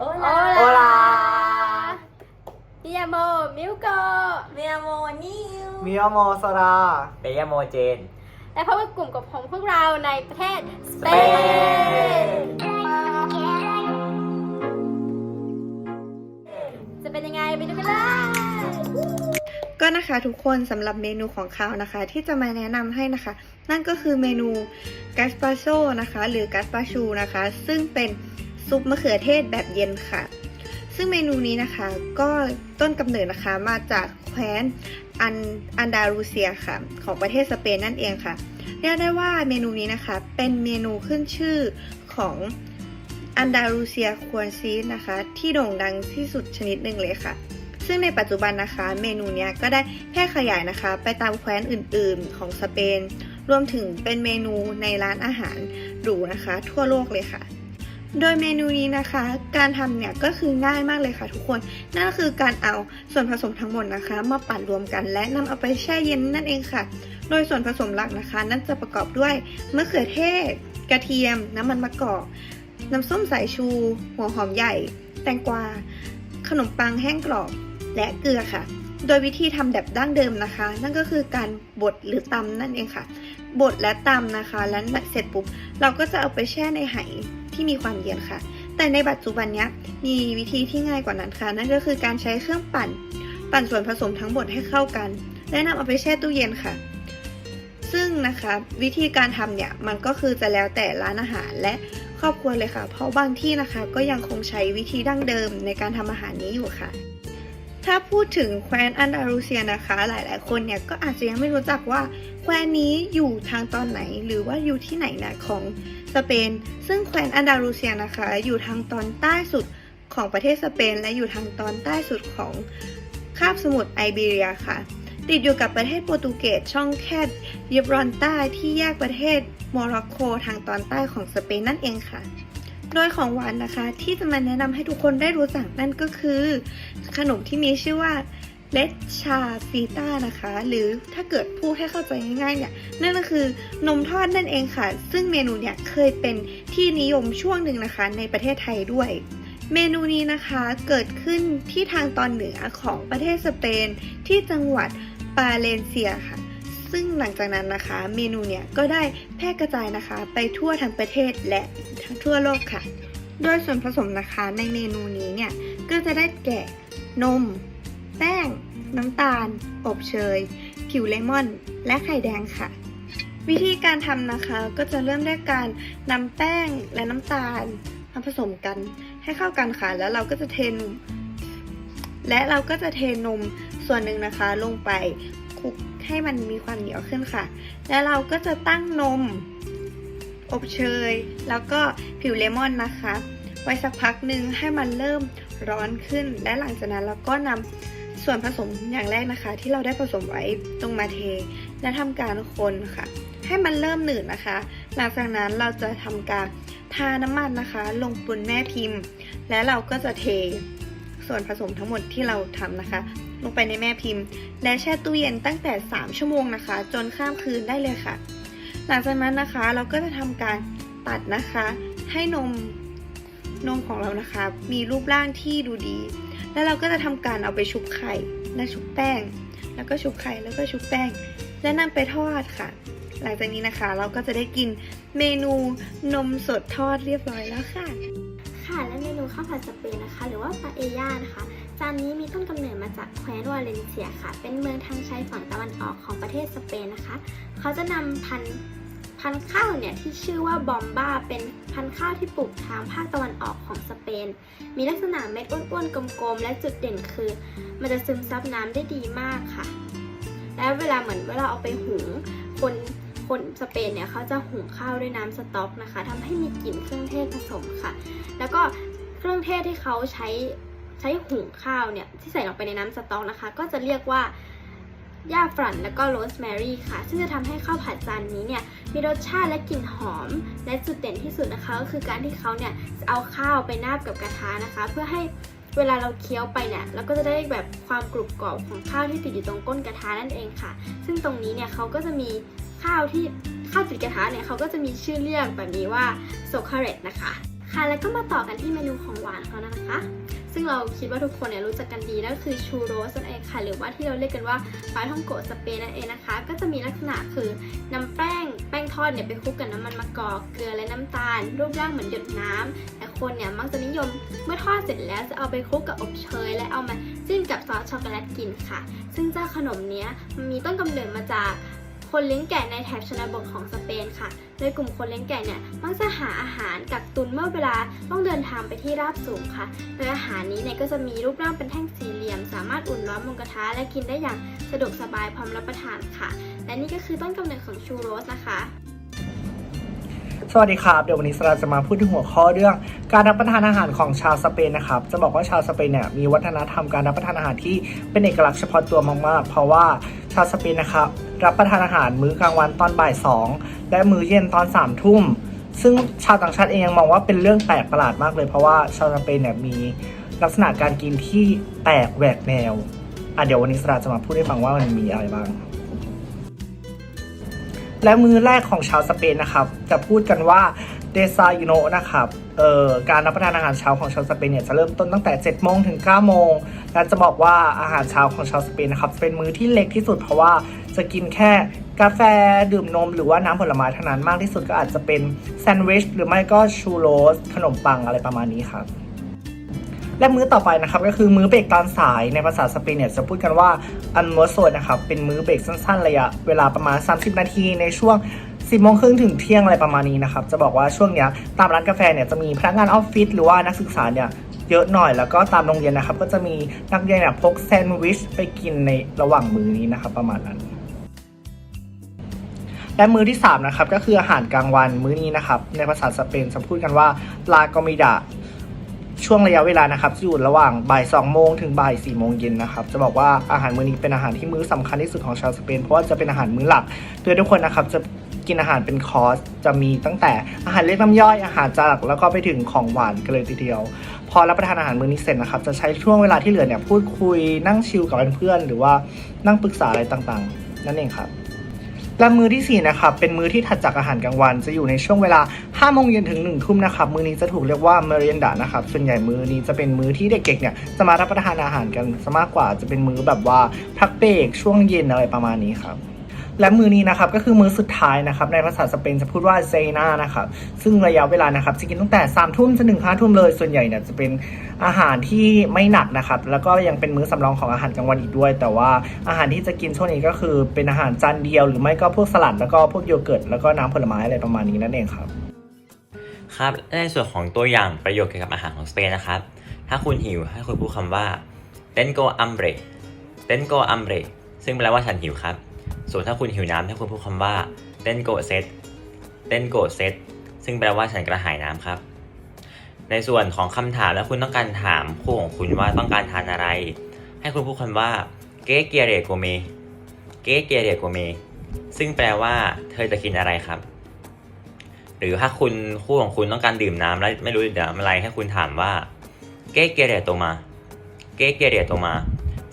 โอโอลาลา Hola มิยาโมมิวโกะเมียโมนิวมิโอโมโซดา เปยโมเจน และพบกับกลุ่มของพวกเราในประเทศสเปนจะเป็นยังไงไปดูกันเลยก็นะคะทุกคนสำหรับเมนูของข้าวนะคะ ที่จะมาแนะนำให้นะคะ นั่นก็คือเมนูกัสปาโชนะคะ หรือกัสปาชูนะคะ ซึ่งเป็น ซุปมะเขือเทศแบบเย็นค่ะ ซึ่งเมนูนี้นะคะ ก็ต้นกำเนิดนะคะมาจากแคว้นอันอันดาลูเซียค่ะ ของประเทศสเปนนั่นเองค่ะเรียกได้ว่าเมนูนี้นะคะ เป็นเมนูขึ้นชื่อของอันดาลูเซียควอนซีนะคะ ที่โด่งดังที่สุดชนิดหนึ่งเลยค่ะ ซึ่งในปัจจุบันนะคะ เมนูนี้ก็ได้แพร่ขยายนะคะ ไปตามแคว้นอื่น ๆ ของสเปน รวมถึงเป็นเมนูในร้านอาหารหรูนะคะ ทั่วโลกเลยค่ะ โดยเมนูนี้นะคะ การทำเนี่ยก็คือง่ายมากเลยค่ะทุกคน นั่นก็คือการเอาส่วนผสมทั้งหมดนะคะ มาปั่นรวมกัน และนำเอาไปแช่เย็นนั่นเองค่ะ โดยส่วนผสมหลักนะคะ นั่นจะประกอบด้วยมะเขือเทศ กระเทียม น้ำมันมะกอก น้ำส้มสายชู หัวหอมใหญ่ แตงกวา ขนมปังแห้งกรอบ และเกลือค่ะ โดยวิธีทำแบบดั้งเดิมนะคะ นั่นก็คือการบดหรือตำนั่นเองค่ะ บดและตำนะคะ แล้วเสร็จปุ๊บเราก็จะเอาไปแช่ในไห ที่มีความเย็นค่ะ แต่ในปัจจุบันนี้มีวิธีที่ง่ายกว่านั้นค่ะ นั่นก็คือการใช้เครื่องปั่น ปั่นส่วนผสมทั้งหมดให้เข้ากัน และนำเอาไปแช่ตู้เย็นค่ะ ซึ่งนะคะวิธีการทำเนี่ยมันก็คือจะแล้วแต่ร้านอาหารและครอบครัวเลยค่ะ เพราะบางที่นะคะก็ยังคงใช้วิธีดั้งเดิมในการทำอาหารนี้อยู่ค่ะถ้าพูดถึงแคว้นอันดาลูเซียนะคะ หลายๆ คนเนี่ยก็อาจจะยังไม่รู้จักว่าแคว้นนี้อยู่ทางตอนไหนหรือว่าอยู่ที่ไหนนะของ สเปน ซึ่งแคว้นอันดาลูเซียนะคะ อยู่ทางตอนใต้สุดของประเทศสเปน และอยู่ทางตอนใต้สุดของคาบสมุทรไอเบียค่ะ ติดอยู่กับประเทศโปรตุเกสช่องแคบเยบรอนใต้ที่แยกประเทศโมร็อกโกทางตอนใต้ของสเปนนั่นเองค่ะ โดยของหวานนะคะที่จะมาแนะนำให้ทุกคนได้รู้จักนั่นก็คือ ขนมที่มีชื่อว่า เลดชาฟีต้านะคะ หรือถ้าเกิดพูดให้เข้าใจง่ายๆเนี่ย นั่นก็คือนมทอดนั่นเองค่ะ ซึ่งเมนูเนี่ยเคยเป็นที่นิยมช่วงหนึ่งนะคะ ในประเทศไทยด้วย เมนูนี้นะคะเกิดขึ้นที่ทางตอนเหนือของประเทศสเปน ที่จังหวัดปาเลนเซียค่ะ ซึ่งหลังจากนั้นนะคะ เมนูเนี่ยก็ได้แพร่กระจายนะคะ ไปทั่วทั้งประเทศและทั้งทั่วโลกค่ะ โดยส่วนผสมนะคะในเมนูนี้เนี่ยก็จะได้แก่นม แป้ง น้ำตาล อบเชย ผิวเลมอน และไข่แดงค่ะ วิธีการทำนะคะก็จะเริ่มด้วยการนำแป้งและน้ำตาลมาผสมกันให้เข้ากันค่ะ แล้วเราก็จะเทนมและเราก็จะเทนมส่วนหนึ่งนะคะ ลงไปคลุกให้มันมีความเหนียวขึ้นค่ะ แล้วเราก็จะตั้งนม อบเชย แล้วก็ผิวเลมอนนะคะ ไว้สักพักหนึ่งให้มันเริ่มร้อนขึ้น และหลังจากนั้นเราก็นำ ส่วนผสมอย่างแรกนะคะ ที่เราได้ผสมไว้ตรงมาเท และทำการคนค่ะ ให้มันเริ่มหนืดนะคะ หลังจากนั้นเราจะทำการทาน้ำมันนะคะ ลงบนแม่พิมพ์ และเราก็จะเทส่วนผสมทั้งหมดที่เราทำนะคะ ลงไปในแม่พิมพ์ และแช่ตู้เย็นตั้งแต่ 3 ชั่วโมงนะคะ จนข้ามคืนได้เลยค่ะ หลังจากนั้นนะคะเราก็จะทำการตัดนะคะ ให้นมนมของเรานะคะ มีรูปร่างที่ดูดี แล้วเราก็จะทำการเอาไปชุบไข่และชุบแป้ง แล้วก็ชุบไข่แล้วก็ชุบแป้ง และนำไปทอดค่ะ หลังจากนี้นะคะ เราก็จะได้กินเมนูนมสดทอดเรียบร้อยแล้วค่ะ ค่ะและเมนูข้าวผัดสเปนนะคะ หรือว่าปาเอญ่านะคะจานนี้มีต้นกำเนิดมาจากแคว้นวาเลนเซียค่ะ เป็นเมืองทางชายฝั่งตะวันออกของประเทศสเปนนะคะ เขาจะนำพันธุ์ พันธุ์ข้าวเนี่ยที่ชื่อว่าบอมบ้าเป็นพันธุ์ข้าวที่ปลูกทางภาคตะวันออกของสเปน มีลักษณะเม็ดอ้วนๆกลมๆ และจุดเด่นคือ มันจะซึมซับน้ำได้ดีมากค่ะ แล้วเวลาเหมือนเวลาเอาไปหุงคนคนสเปนเนี่ยเขาจะหุงข้าวด้วยน้ำสต๊อกนะคะทำให้มีกลิ่นเครื่องเทศผสมค่ะ แล้วก็เครื่องเทศที่เขาใช้ใช้หุงข้าวเนี่ยที่ใส่ลงไปในน้ำสต๊อกนะคะ ก็จะเรียกว่า หญ้าฝรั่นแล้วก็โรสแมรี่ค่ะ ซึ่งจะทำให้ข้าวผัดจานนี้เนี่ยมีรสชาติและกลิ่นหอม และจุดเด่นที่สุดนะคะ ก็คือการที่เขาเนี่ยเอาข้าวไปนาบกับกระทะนะคะ เพื่อให้เวลาเราเคี้ยวไปเนี่ยเราก็จะได้แบบความกรุบกรอบของข้าวที่ติดอยู่ตรงก้นกระทะนั่นเองค่ะ ซึ่งตรงนี้เนี่ยเขาก็จะมีข้าวที่ข้าวติดกระทะเนี่ยเขาก็จะมีชื่อเรียกแบบนี้ว่าโซคาเรตนะคะ ค่ะแล้วก็มาต่อกันที่เมนูของหวานเขานะคะ ซึ่งเราคิดว่าทุกคนเนี่ยรู้จักกันดีนั่นคือชูโรสนั่นเองค่ะ หรือว่าที่เราเรียกกันว่าปลาท่องโกะสเปนนั่นเองนะคะ ก็จะมีลักษณะคือนำแป้งแป้งทอดเนี่ยไปคลุกกับน้ำมันมะกอกเกลือและน้ำตาล รูปร่างเหมือนหยดน้ำแต่คนเนี่ยมักจะนิยมเมื่อทอดเสร็จแล้วจะเอาไปคลุกกับอบเชยและเอามาจิ้มกับซอสช็อกโกแลตกินค่ะ ซึ่งเจ้าขนมเนี้ยมันมีต้นกำเนิดมาจาก คนเลี้ยงแกะในแถบชนบทของสเปนค่ะโดยกลุ่มคนเลี้ยงแกะเนี่ยมักจะหาอาหารกักตุนเมื่อเวลาต้องเดินทางไปที่ราบสูงค่ะ โดยอาหารนี้เนี่ยก็จะมีรูปร่างเป็นแท่งสี่เหลี่ยม สามารถอุ่นร้อนบนกระทะและกินได้อย่างสะดวกสบายพร้อมรับประทานค่ะ และนี่ก็คือต้นกำเนิดของชูโรสนะคะ สวัสดีครับเดี๋ยววันนี้สราจะมาพูดถึงหัวข้อเรื่อง การรับประทานอาหารของชาวสเปนนะครับจะบอกว่าชาวสเปนเนี่ยมีวัฒนธรรมการรับประทานอาหารที่เป็นเอกลักษณ์เฉพาะตัวมากๆ เพราะว่าชาวสเปนนะครับรับประทานอาหารมื้อกลางวันตอนบ่ายสองและมื้อเย็นตอนสามทุ่มซึ่งชาวต่างชาติเองยังมองว่าเป็นเรื่องแปลกประหลาดมากเลย เพราะว่าชาวสเปนเนี่ยมีลักษณะการกินที่แปลกแหวกแนวอะเดี๋ยววันนี้สราจะมาพูดให้ฟังว่ามันมีอะไรบ้าง และมื้อแรกของชาวสเปนนะครับ จะพูดกันว่าเดซา y โนนะครับเอ่อการรับประทานอาหารเช้าของชาวสเปนเนี่ยจะเริ่มต้นตั้งแต่7โมงถึง9โมงและจะบอกว่าอาหารเช้าของชาวสเปนนะครับเป็นมื้อที่เล็กที่สุดเพราะว่าจะกินแค่กาแฟดื่มนมหรือว่าน้ำผลไม้เท่านั้นมากที่สุดก็อาจจะเป็นแซนด์วิชหรือไม่ก็ชูโรสขนมปังอะไรประมาณนี้ครับ และมื้อต่อไปนะครับก็คือมื้อเบรกตอนสายในภาษาสเปนเนี่ยจะพูดกันว่าอันม r โซนะครับเป็นมื้อเบรกสั้นๆระยะเวลาประมาณ 30 นาทีในช่วง10โมงครึ่งถึงเที่ยงอะไรประมาณนี้นะครับ จะบอกว่าช่วงเนี้ยตามร้านกาแฟเนี่ยจะมีพนักงานออฟฟิศหรือว่านักศึกษาเนี่ยเยอะหน่อยแล้วก็ตามโรงเรียนนะครับ ก็จะมีนักเรียนเนี่ยพกแซนด์วิชไปกินในระหว่างมื้อนี้นะครับ ประมาณนั้น และมื้อที่3นะครับก็คืออาหารกลางวันมื้อนี้นะครับ ในภาษาสเปนจะพูดกันว่าลากอมิดา ช่วงระยะเวลานะครับอยู่ระหว่างบ่าย2โมงถึงบ่าย4โมงเย็นนะครับจะบอกว่าอาหารมื้อนี้เป็นอาหารที่มื้อสำคัญที่สุดของชาวสเปนเพราะว่าจะเป็นอาหารมื้อหลักโดยทุกคนนะครับจะกินอาหารเป็นคอร์สจะมีตั้งแต่อาหารเล็กน้ำย่อยอาหารจานหลักแล้วก็ไปถึงของหวานกันเลยทีเดียว พอรับประทานอาหารมื้อนี้เสร็จนะครับจะใช้ช่วงเวลาที่เหลือเนี่ยพูดคุยนั่งชิลกับเพื่อนๆหรือว่านั่งปรึกษาอะไรต่างๆ นั่นเองครับ และมื้อที่ 4 นะครับ เป็นมื้อที่ถัดจากอาหารกลางวัน จะอยู่ในช่วงเวลา5โมงเย็นถึง1ทุ่มนะครับ มื้อนี้จะถูกเรียกว่าเมริเอนดานะครับ ส่วนใหญ่มื้อนี้จะเป็นมื้อที่เด็กๆเนี่ยจะมารับประทานอาหารกันซะมากกว่า จะเป็นมื้อแบบว่าพักเบรกช่วงเย็นอะไรประมาณนี้ครับ และมื้อนี้นะครับก็คือมื้อสุดท้ายนะครับในภาษาสเปนจะพูดว่าเซนานะครับซึ่งระยะเวลานะครับจะกินตั้งแต่3ามทุ่มจนถึงห้าทุ่มเลย ส่วนใหญ่เนี่ยจะเป็นอาหารที่ไม่หนักนะครับแล้วก็ยังเป็นมื้อสำรองของอาหารกลางวันอีกด้วย แต่ว่าอาหารที่จะกินช่วงนี้ก็คือเป็นอาหารจานเดียว หรือไม่ก็พวกสลัดแล้วก็พวกโยเกิร์ตแล้วก็น้ำผลไม้อะไรประมาณนี้นั่นเองครับครับในส่วนของตัวอย่างประโยคเกี่ยวกับอาหารของสเปนนะครับถ้าคุณหิวให้คุณพูดคำว่า tengo hambre tengo hambre ซึ่งแปลว่าฉันหิวครับ ส่วนถ้าคุณหิวน้ำให้คุณพูดคำว่า tengo sed tengo sed ซึ่งแปลว่าฉันกระหายน้ำครับ ในส่วนของคำถามแล้วคุณต้องการถามคู่ของคุณว่าต้องการทานอะไร ให้คุณพูดคำว่า que quiere comer que quiere comer ซึ่งแปลว่า เธอจะกินอะไรครับ หรือถ้าคุณคู่ของคุณต้องการดื่มน้ำแล้วไม่รู้จะดื่มอะไรให้คุณถามว่าเก๊เกเรโตมาเก๊เกเรโตมา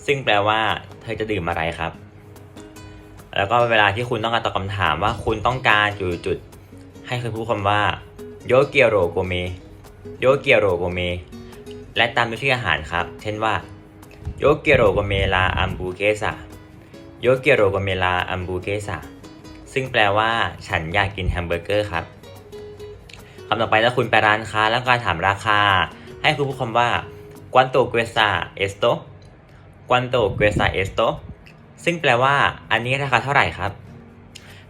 ซึ่งแปลว่า เธอจะดื่มอะไรครับ แล้วก็เวลาที่คุณต้องการตอบคำถามว่าคุณต้องการจุดจุดให้คุณพูดคำว่าโยเกียโรโกเมโยเกียโรโกเมและตามด้วยชื่ออาหารครับ เช่นว่าโยเกียโรโกเมลาอัมบูเกซาโยเกียโรโกเมลาอัมบูเกซาซึ่งแปลว่าฉันอยากกินแฮมเบอร์เกอร์ครับคำต่อไปถ้าคุณไปร้านค้าแล้วการถามราคา ให้คุณพูดคำว่า cuánto cuesta esto cuánto cuesta esto ซึ่งแปลว่า อันนี้ราคาเท่าไหร่ครับ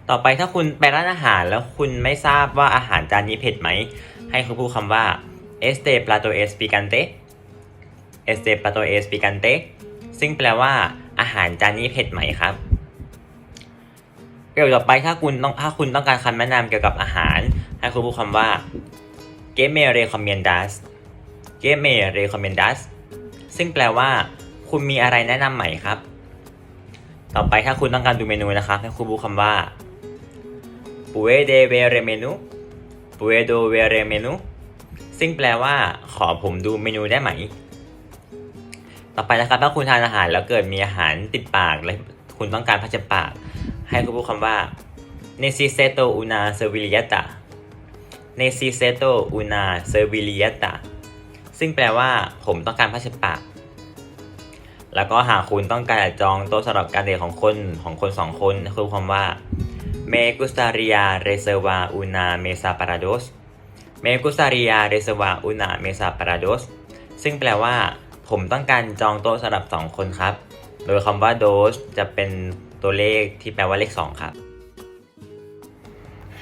ต่อไปถ้าคุณไปร้านอาหารแล้วคุณไม่ทราบว่าอาหารจานนี้เผ็ดไหม ให้คุณพูดคำว่า este plato es picante este plato es picante ซึ่งแปลว่า อาหารจานนี้เผ็ดไหมครับประโยคต่อไปถ้าคุณต้องถ้าคุณต้องการคำแนะนำเกี่ยวกับอาหาร ให้คุณพูดคำว่า que me recomiendas que me recomiendas ซึ่งแปลว่า คุณมีอะไรแนะนำไหม่ครับ ต่อไปถ้าคุณต้องการดูเมนูนะครับให้คุณพูคำว่า puede ver el menú puedo ver el menú ซึ่งแปลว่า ขอผมดูเมนูได้ไหม ต่อไปนะครับถ้าคุณทานอาหารแล้วเกิดมีอาหารติดปากและคุณต้องการพัชปาก ให้คุณพูดคำว่า necesito una servilleta necesito una servilleta ซึ่งแปลว่า ผมต้องการผ้าเช็ดปาก แล้วก็หากคุณต้องการจะจองโต๊ะสำหรับการเดทของคนของคนสองคนคือความว่า me gustaría reservar una mesa para dos me gustaría reservar una mesa para dos ซึ่งแปลว่า ผมต้องการจองโต๊ะสำหรับสองคนครับ โดยคำว่า dos จะเป็นตัวเลขที่แปลว่าเลขสองครับ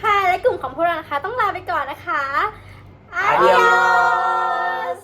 ค่ะ และกลุ่มของพวกเรานะคะ ต้องลาไปก่อนนะคะ Adios